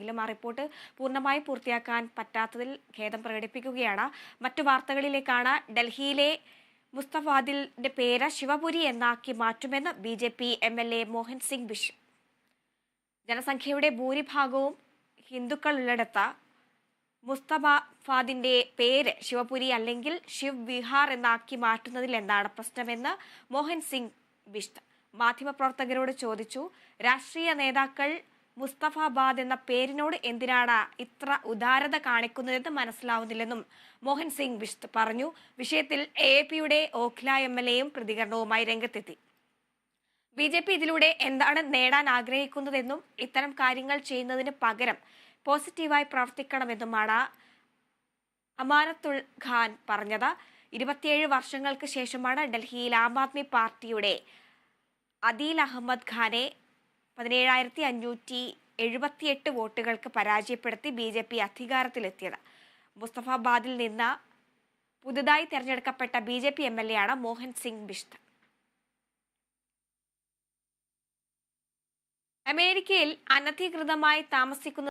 നൽകിയിട്ടുണ്ടെങ്കിലും ആ റിപ്പോർട്ട് പൂർണമായി പൂർത്തിയാക്കാൻ പറ്റാത്തതിൽ ഖേദം പ്രകടിപ്പിക്കുകയാണ്. മറ്റു വാർത്തകളിലേക്കാണ് ഡൽഹിയിലെ മുസ്തഫാദിലിന്റെ പേര് ശിവപുരി എന്നാക്കി മാറ്റുമെന്ന് B J P M L A Mohan Singh Bisht ജനസംഖ്യയുടെ ഭൂരിഭാഗവും ഹിന്ദുക്കൾ ഉള്ളിടത്ത്. മുസ്തഫാദിന്റെ പേര് ശിവപുരി അല്ലെങ്കിൽ ശിവ് വിഹാർ എന്നാക്കി മാറ്റുന്നതിൽ എന്താണ് പ്രശ്നമെന്ന് മോഹൻ സിംഗ് ബിഷ് മാധ്യമപ്രവർത്തകരോട് ചോദിച്ചു. രാഷ്ട്രീയ നേതാക്കൾ മുസ്തഫാബാദ് എന്ന പേരിനോട് എന്തിനാണ് ഇത്ര ഉദാരത കാണിക്കുന്നതെന്ന് മനസ്സിലാവുന്നില്ലെന്നും മോഹൻ സിംഗ് ബിഷ്ത് പറഞ്ഞു. വിഷയത്തിൽ എ പിയുടെ ഓഖ്ല എം എൽ എയും പ്രതികരണവുമായി രംഗത്തെത്തി. ബി ജെ പി ഇതിലൂടെ എന്താണ് നേടാൻ ആഗ്രഹിക്കുന്നതെന്നും ഇത്തരം കാര്യങ്ങൾ ചെയ്യുന്നതിന് പകരം പോസിറ്റീവായി പ്രവർത്തിക്കണമെന്നുമാണ് അമാനത്തുൽ ഖാൻ പറഞ്ഞത്. ഇരുപത്തിയേഴ് വർഷങ്ങൾക്ക് ശേഷമാണ് ഡൽഹിയിൽ ആം ആദ്മി പാർട്ടിയുടെ അദീൽ അഹമ്മദ് ഖാനെ പതിനേഴായിരത്തി അഞ്ഞൂറ്റി എഴുപത്തിയെട്ട് വോട്ടുകൾക്ക് പരാജയപ്പെടുത്തി ബി ജെ പി അധികാരത്തിലെത്തിയത്. മുസ്തഫാബാദിൽ നിന്ന് പുതുതായി തെരഞ്ഞെടുക്കപ്പെട്ട B J P M L A ആണ് മോഹൻ സിംഗ് ബിഷ്ത് അമേരിക്കയിൽ അനധികൃതമായി താമസിക്കുന്ന